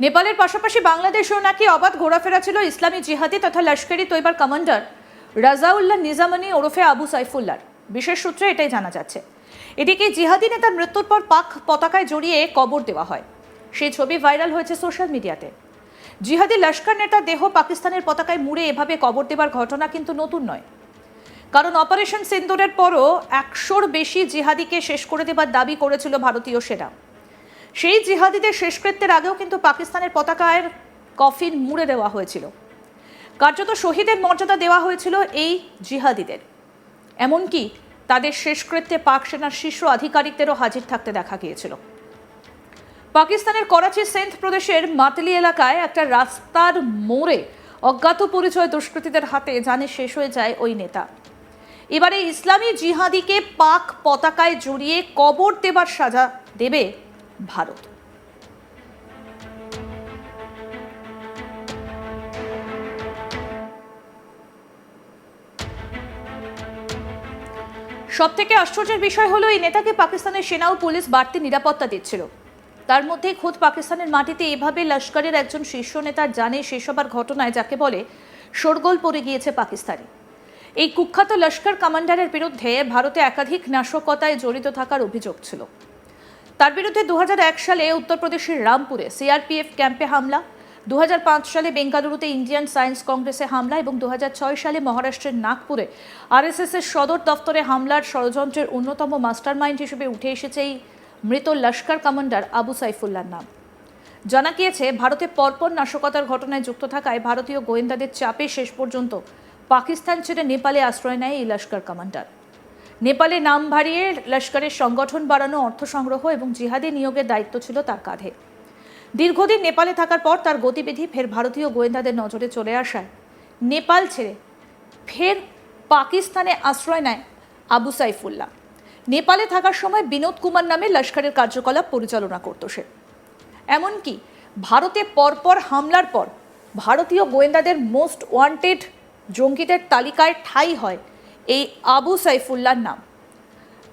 নেপালের পাশাপাশি বাংলাদেশেও নাকি অবাধ ঘোরাফেরা ছিল ইসলামী জিহাদি তথা লস্করি তৈবার কমান্ডার রাজাউল্লাহ নিজামানি ওরফে আবু সাইফুল্লার। বিশেষ সূত্রে এটাই জানা যাচ্ছে। এদিকে জিহাদি নেতার মৃত্যুর পর পাক পতাকায় জড়িয়ে কবর দেওয়া হয়। সেই ছবি ভাইরাল হয়েছে সোশ্যাল মিডিয়াতে। জিহাদি লস্কর নেতার দেহ পাকিস্তানের পতাকায় মুড়ে এভাবে কবর দেবার ঘটনা কিন্তু নতুন নয়। কারণ অপারেশন সিন্দুরের পরও একশোর বেশি জিহাদিকে শেষ করে দেবার দাবি করেছিল ভারতীয় সেনা। সেই জিহাদিদের শেষকৃত্যের আগেও কিন্তু পাকিস্তানের পতাকায় কফিন মুড়ে দেওয়া হয়েছিল। কার্যত শহীদের মর্যাদা দেওয়া হয়েছিল এই জিহাদিদের। এমনকি তাদের শেষকৃত্যে পাক সেনার শীর্ষ আধিকারিকদেরও হাজির থাকতে দেখা গিয়েছিল। পাকিস্তানের করাচি সেন্ট প্রদেশের মাতলি এলাকায় একটা রাস্তার মোড়ে অজ্ঞাত পরিচয় দুষ্কৃতীদের হাতে জানে শেষ হয়ে যায় ওই নেতা। এবারে ইসলামী জিহাদিকে পাক পতাকায় জড়িয়ে কবর দেবার সাজা দেবে ভারত। সব থেকে আশ্চর্যের বিষয় হলো, এই নেতাকে পাকিস্তানের সেনা ও পুলিশ বাড়তি নিরাপত্তা দিচ্ছিল। তার মধ্যে খোদ পাকিস্তানের মাটিতে এভাবে লস্করের একজন শীর্ষ নেতার জানে হবার ঘটনায়, যাকে বলে, শোরগোল পড়ে গিয়েছে পাকিস্তানে। এই কুখ্যাত লস্কর কমান্ডারের বিরুদ্ধে ভারতে একাধিক নাশকতায় জড়িত থাকার অভিযোগ ছিল। তার বিরুদ্ধে দু হাজার এক সালে উত্তরপ্রদেশের রামপুরে সিআরপিএফ ক্যাম্পে হামলা দু হাজার পাঁচ সালে বেঙ্গালুরুতে ইন্ডিয়ান সায়েন্স কংগ্রেসে হামলা এবং দু হাজার ছয় সালে মহারাষ্ট্রের নাগপুরে আরএসএস এর সদর দফতরে হামলার ষড়যন্ত্রের অন্যতম মাস্টারমাইন্ড হিসেবে উঠে এসেছে এই মৃত লস্কর কমান্ডার আবু সাইফুল্লার নাম। জানা গিয়েছে, ভারতে পরপর নাশকতার ঘটনায় যুক্ত থাকায় ভারতীয় গোয়েন্দাদের চাপে শেষ পর্যন্ত পাকিস্তান ছেড়ে নেপালে আশ্রয় নেয় এই লস্কর কমান্ডার। নেপালে নাম ভারিয়ে লস্করের সংগঠন বাড়ানো অর্থ সংগ্রহ এবং জিহাদি নিয়োগের দায়িত্ব ছিল তার কাঁধে। দীর্ঘদিন নেপালে থাকার পর তার গতিবিধি ফের ভারতীয় গোয়েন্দাদের নজরে চলে আসায়। নেপাল ছেড়ে ফের পাকিস্তানে আশ্রয় নেয় আবু সাইফুল্লাহ। নেপালে থাকার সময় বিনোদ কুমার নামে লস্করের কার্যকলাপ পরিচালনা করত সে। এমনকি ভারতে পরপর হামলার পর ভারতীয় গোয়েন্দাদের মোস্ট ওয়ান্টেড জঙ্গিদের তালিকায় ঠাঁই হয় এই আবু সাইফুল্লাহর নাম।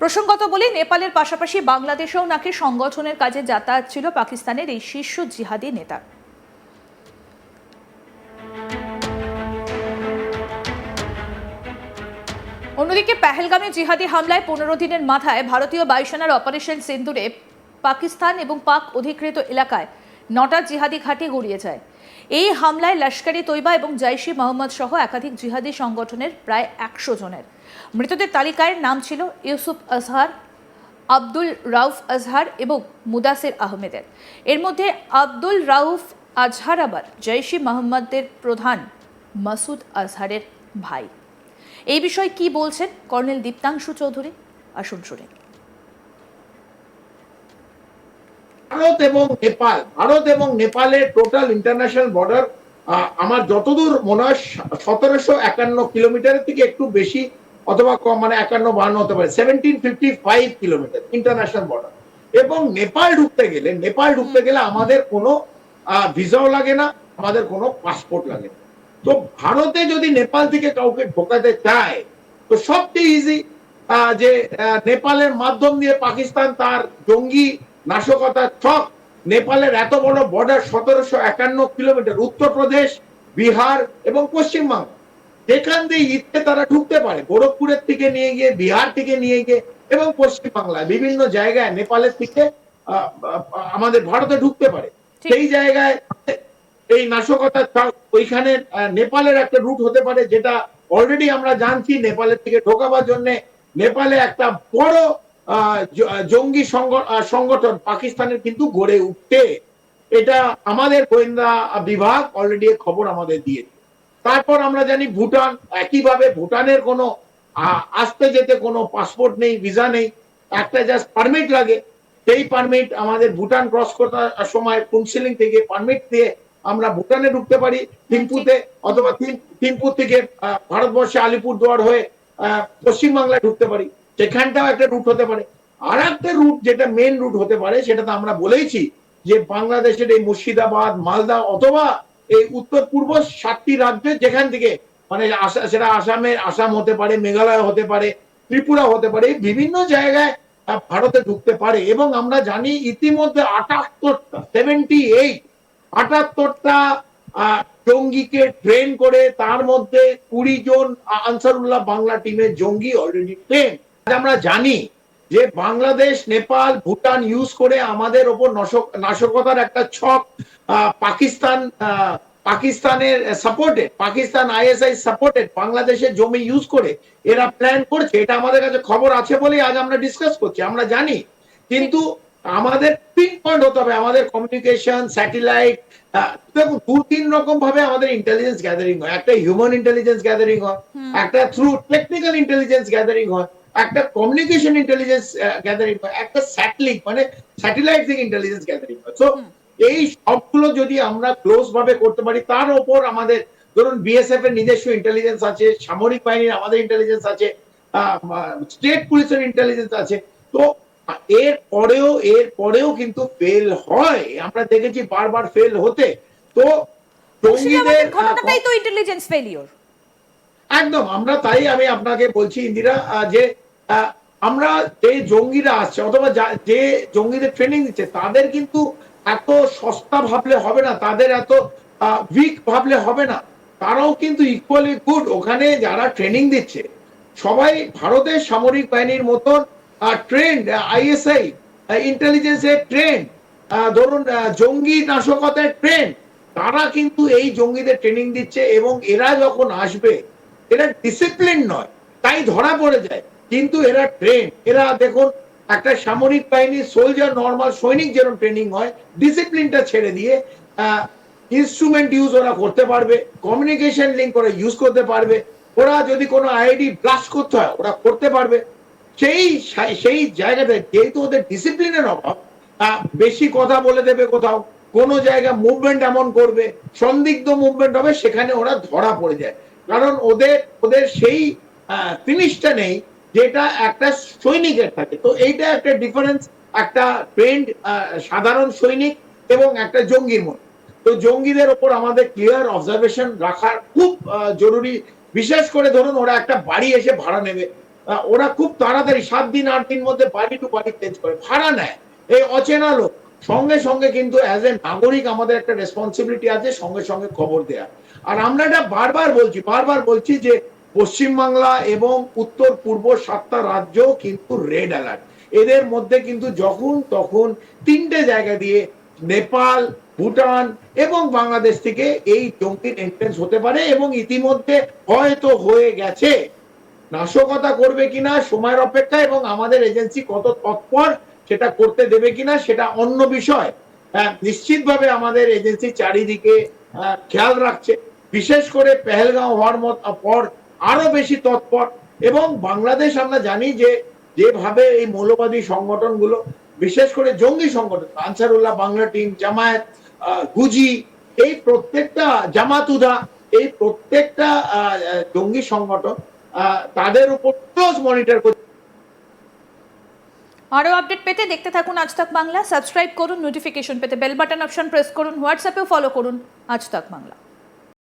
প্রসঙ্গত বলি, নেপালের পাশাপাশি বাংলাদেশেও নাকি সংগঠনের কাজে যাতায়াত ছিল পাকিস্তানের এই শীর্ষ জিহাদি নেতার অন্যদিকে, পেহেলগামে জিহাদি হামলায় পনেরো দিনের মাথায় ভারতীয় বায়ুসেনার অপারেশন সিন্দুরে পাকিস্তান এবং পাক অধিকৃত এলাকায় নটা জিহাদি ঘাঁটি গড়িয়ে যায়। এই হামলায় লস্করি তৈবা এবং জাইশি মোহাম্মদ সহ একাধিক জিহাদি সংগঠনের প্রায় একশো জনের। মৃতদের তালিকায় নাম ছিল ইউসুফ আজহার, আব্দুল রাউফ আজহার এবং মুদাসির আহমেদের। এর মধ্যে আব্দুল রাউফ আজহার আবার জৈশি মোহাম্মদের প্রধান মাসুদ আজহারের ভাই। এই বিষয়ে কি বলছেন কর্নেল দীপ্তাংশু চৌধুরী? আসুন শুনে। ভারত এবং নেপাল, ভারত এবং নেপালের টোটাল ইন্টারন্যাশনাল বর্ডার আমার যতদূর মনে হয় সতেরোশো একান্ন কিলোমিটারের থেকে একটু বেশি অথবা কম মানে একান্ন বান্ন হতে পারে seventeen fifty five kilometre international border এবং নেপাল ঢুকতে গেলে, নেপাল ঢুকতে গেলে আমাদের কোনো ভিসাও লাগে না, আমাদের কোনো পাসপোর্ট লাগে না। তো ভারতে যদি নেপাল থেকে কাউকে ঢোকাতে চায়, তো সবচেয়ে ইজি যে নেপালের মাধ্যম দিয়ে পাকিস্তান তার জঙ্গি নাশকতার ছক নেপালের এত বড় বর্ডার সতেরোশো একান্ন কিলোমিটার উত্তরপ্রদেশ বিহার এবং পশ্চিমবঙ্গ। যেখান দিয়ে ইচ্ছে তারা ঢুকতে পারে গোরখপুরের থেকে নিয়ে গিয়ে বিহার থেকে নিয়ে গিয়ে এবং পশ্চিমবাংলায় বিভিন্ন জায়গায় নেপালের থেকে আমাদের ভারতে ঢুকতে পারে। সেই জায়গায় এই নাশকতার ছক ওইখানে নেপালের একটা রুট হতে পারে যেটা অলরেডি আমরা জানছি নেপালের থেকে ঢোকাবার জন্য। নেপালে একটা বড় জঙ্গি সংগঠন পাকিস্তানের কিন্তু গড়ে উঠতে এটা আমাদের গোয়েন্দা বিভাগ অলরেডি খবর আমাদের দিয়েছে। তারপর আমরা জানি ভুটান, একইভাবে ভুটানের কোনো আসতে যেতে কোনো পাসপোর্ট নেই ভিসা নেই, একটা জাস্ট পারমিট লাগে। সেই পারমিট আমাদের ভুটান ক্রস করার সময় কাউন্সিলিং থেকে পারমিট দিয়ে আমরা ভুটানে ঢুকতে পারি, থিম্পুতে অথবা থিম- থিম্পু থেকে ভারতবর্ষে আলিপুরদুয়ার হয়ে পশ্চিমবাংলায় ঢুকতে পারি। সেখানটাও একটা রুট হতে পারে। আর একটা রুট যেটা মেন রুট হতে পারে সেটা তো আমরা বলেইছি যে বাংলাদেশের এই মুর্শিদাবাদ, মালদা অথবা এই উত্তর পূর্ব সাতটি রাজ্যে যেখান থেকে মানে সেটা আসামের আসাম হতে পারে, মেঘালয় হতে পারে, ত্রিপুরা হতে পারে বিভিন্ন জায়গায় ভারতে ঢুকতে পারে এবং আমরা জানি ইতিমধ্যে আটাত্তরটা সেভেন্টি এইট আটাত্তরটা জঙ্গিকে ট্রেন করে তার মধ্যে কুড়ি জন আনসারুল্লাহ বাংলা টিমের জঙ্গি অলরেডি ট্রেন আমরা জানি যে বাংলাদেশ নেপাল ভুটান ইউজ করে আমাদের ওপর নাশকতার একটা ছক পাকিস্তান পাকিস্তানের সাপোর্টেড পাকিস্তান আইএসআই সাপোর্টেড বাংলাদেশের জমি ইউজ করে এরা প্ল্যান করছে। এটা আমাদের কাছে খবর আছে বলেই আজ আমরা ডিসকাস করছি। আমরা জানি কিন্তু আমাদের পিন পয়েন্ট হতে হবে। আমাদের কমিউনিকেশন স্যাটেলাইট দেখুন দু তিন রকম ভাবে আমাদের ইন্টেলিজেন্স গ্যাদারিং হয়। একটা হিউম্যান ইন্টেলিজেন্স গ্যাদারিং হয় একটা থ্রু টেকনিক্যাল ইন্টেলিজেন্স গ্যাদারিং হয়। একটা কমিউনিকেশন ইন্টেলিজেন্স গ্যাদারিং হয় একটা স্যাটেলাইট মানে স্যাটেলাইট থেকে ইন্টেলিজেন্স গ্যাদারিং হয়। সো এই সবগুলো যদি আমরা ক্লোজ ভাবে করতে পারি তার উপর আমাদের ধরুন বিএসএফ এর নিজস্ব ইন্টেলিজেন্স আছে সামরিক বাহিনীর আমাদের ইন্টেলিজেন্স আছে স্টেট পুলিশের ইন্টেলিজেন্স আছে তো এর পরেও এর পরেও কিন্তু ফেল হয়। আমরা দেখেছি বারবার ফেল হতে। তো জঙ্গিদের ঘটনাটাই তো ইন্টেলিজেন্স ফেলিওর একদম আমরা তাই আমি আপনাকে বলছি ইন্দিরা যে আমরা যে জঙ্গিরা আসছে অথবা যে জঙ্গিদের ট্রেনিং দিচ্ছে, তাদের কিন্তু এত সস্তা ভাবলে হবে না, তাদের এত উইক ভাবলে হবে না। তারাও কিন্তু ইকুয়ালি গুড ওখানে যারা ট্রেনিং দিচ্ছে, সবাই ভারতের সামরিক বাহিনীর মতন ট্রেন্ড আইএসআই ইন্টেলিজেন্সের ট্রেন্ড ধরুন জঙ্গি নাশকতার ট্রেন্ড তারা কিন্তু এই জঙ্গিদের ট্রেনিং দিচ্ছে এবং এরা যখন আসবে, এরা ডিসিপ্লিন নয়, তাই ধরা পড়ে যায়। কিন্তু এরা ট্রেন এরা দেখুন, একটা সামরিক বাহিনীর সোলজার নর্মাল সৈনিক যেরকম ট্রেনিং হয় ডিসিপ্লিনটা ছেড়ে দিয়ে ইনস্ট্রুমেন্ট ইউজ ওরা করতে পারবে কমিউনিকেশন লিঙ্ক ওরা ইউজ করতে পারবে। ওরা যদি কোনো আইডি ব্লাস্ট করতে হয়, ওরা করতে পারবে। সেই সেই জায়গাতে যেহেতু ওদের ডিসিপ্লিনের অভাব বেশি কথা বলে দেবে কোথাও, কোনো জায়গা মুভমেন্ট এমন করবে, সন্দিগ্ধ মুভমেন্ট হবে, সেখানে ওরা ধরা পড়ে যায়। কারণ ওদের ওদের সেই ফিনিশটা নেই যেটা একটা সৈনিকের থাকে। তো এইটা একটা ডিফারেন্স একটা ট্রেন্ড সাধারণ সৈনিক এবং একটা জঙ্গির মধ্যে তো জঙ্গিদের ওপর আমাদের ক্লিয়ার অবজারভেশন রাখার খুব জরুরি। বিশেষ করে ধরুন, ওরা একটা বাড়ি এসে ভাড়া নেবে। ওরা খুব তাড়াতাড়ি সাত দিন, আট দিন মধ্যে বাড়ি টু বাড়ি চেঞ্জ করে। ভাড়া নেয়। এই অচেনা লোক। সঙ্গে সঙ্গে কিন্তু অ্যাজ এ নাগরিক আমাদের একটা রেসপন্সিবিলিটি আছে, সঙ্গে সঙ্গে খবর দেয়া। আর আমরা এটা বারবার বলছি বারবার বলছি যে পশ্চিমবাংলা এবং উত্তর পূর্ব সাতটা রাজ্য কিন্তু রেড অ্যালার্ট এদের মধ্যে কিন্তু যখন তখন তিনটে জায়গা দিয়ে নেপাল ভুটান এবং বাংলাদেশ থেকে এই জঙ্গির এন্ট্রেন্স হতে পারে এবং ইতিমধ্যে হয়তো হয়ে গেছে। নাশকতা করবে কিনা সময়ের অপেক্ষা এবং আমাদের এজেন্সি কত তৎপর সেটা করতে দেবে কিনা সেটা অন্য বিষয়। হ্যাঁ, নিশ্চিতভাবে আমাদের এজেন্সি চারিদিকে আহ, খেয়াল রাখছে। বিশেষ করে পেহেলগাঁও হওয়ার মত পর আরও বেশি তৎপর। এবং বাংলাদেশ আমরা জানি যে, যেভাবে এই মৌলবাদী সংগঠনগুলো, বিশেষ করে জঙ্গি সংগঠন, আনসারুল্লাহ, বাংলা টিম, জামায়াত গুজি, এই প্রত্যেকটা জামাতুদা, এই প্রত্যেকটা জঙ্গি সংগঠন তাদের উপর ক্লোজ মনিটর করছে। আরও আপডেট পেতে দেখতে থাকুন আজ তাক বাংলা। সাবস্ক্রাইব করুন নোটিফিকেশন পেতে বেল বাটন অপশন প্রেস করুন হোয়াটসঅ্যাপেও ফলো করুন, আজ তাক বাংলা।